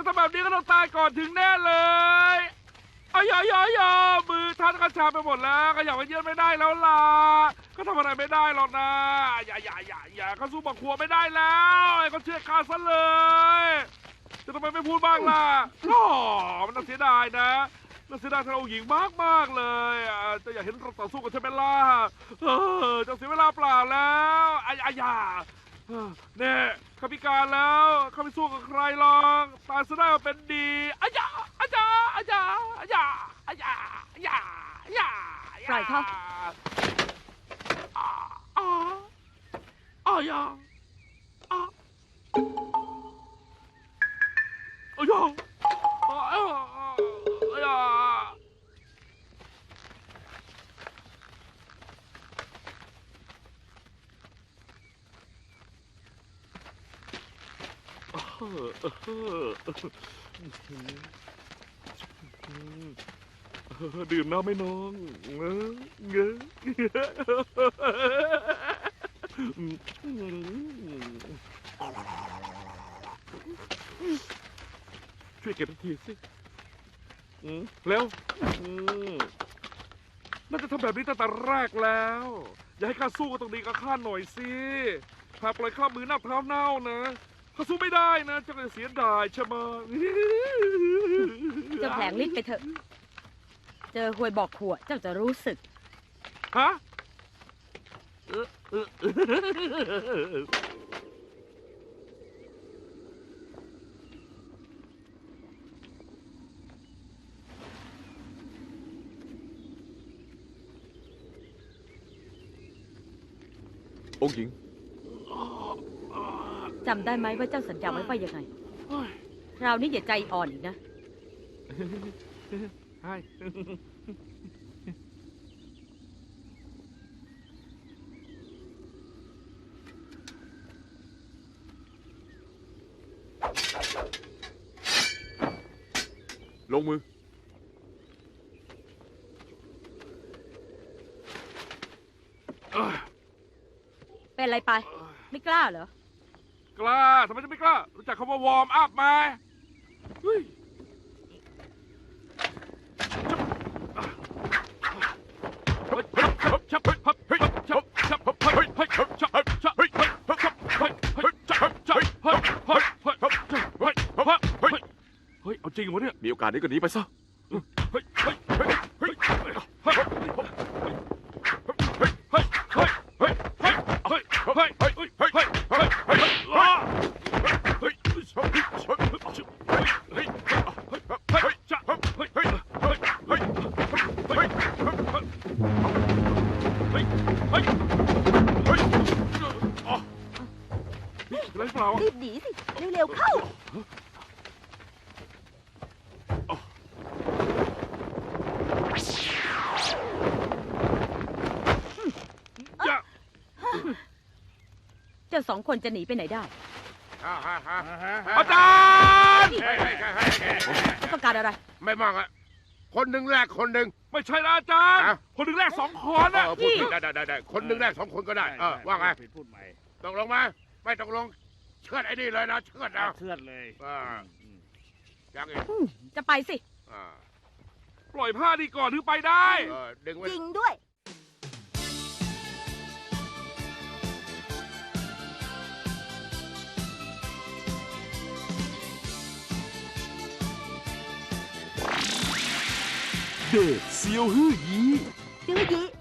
ถ้าทำแบบนี้ก็ต้องตายก่อนถึงแน่เลยอายอยอยอมือท่านก็ชาไปหมดแล้วก็อยากไปเยือนไม่ได้แล้วล่ะก็ทำอะไรไม่ได้หรอกนะอย่าอย่าอย่าอย่าเขาสู้บักคัวไม่ได้แล้วไอ้ก็เชื่อข้าซะเลยจะทำไมไม่พูดบ้างล่ะโอ้มันน่าเสียดายนะน่าเสียดายที่เราหญิงมากมากเลยจะอยากเห็นเราต่อสู้กับเชเมล่าเออจะเสียเวลาเปล่าแล้วอย่าอย่าเนี่ย ข้าพิการแล้วข้าไม่สู้กับใครลองตายซะได้ว่าเป็นดีอาญาอาญาอาญาอาญาอาญาอาญาอาญาปล่อยเขา อ่าอาอาอาอายา ดื่มน้ำไม่น้องเงื้อช่วยเก็บทีสิแล้วน่าจะทำแบบนี้ตั้งแต่แรกแล้ว อย่าให้ข้าสู้กับตรงนี้กับข้าหน่อยสิหากปล่อยข้ามือหน้าเท้าเน่านะ เขาสู้ไม่ได้นะเจ้าจะเสียดายชะมัมเจ้าแผลงลิ้นไปเถอะ เจอหวยบอกขวดเจ้าจะรู้สึก ฮะเออเองค์หญิง จำได้ไหมว่าเจ้าสัญญาไว้ว่ยังไง คราวนี้อย่าใจอ่อนอีกนะลงมือ เป็นอะไรไป ไม่กล้าเหรอ กล้าทำไมจะไม่กล้า รู้จักคำว่าวอร์มอัพไหมเฮ้ยเฮ้ย เอาจริงวะเนี่ย มีโอกาสนี้ก็หนีไปซะ สิ เร็วๆเข้าอย่าเจ้าสองคนจะหนีไปไหนได้ฮ่าฮ่าฮ่าอาจารย์เฮ้ยเฮ้ยเฮ้ยเฮ้ยเฮ้ยต้องการอะไร ไม่มากอะคนหนึ่งแรกคนหนึ่ง ไม่ใช่นะอาจารย์ อะ คนหนึ่งแรกสองคนเอนะอพูดผิดได้ได้ได้ได้คนหนึ่งแรกสองคนก็ได้เออว่าไง พูดใหม่ตกลงไหมไม่ตกลง เชือดไอ้นี่เลยนะเชือดนะเชือดเลยอ่ายังอีกอืมจะไปสิ อ่าปล่อยผ้าดีก่อนถึงไปได้ เออดึงไว้ จริงด้วย เดชเซียวฮื่อยี ดื้อยี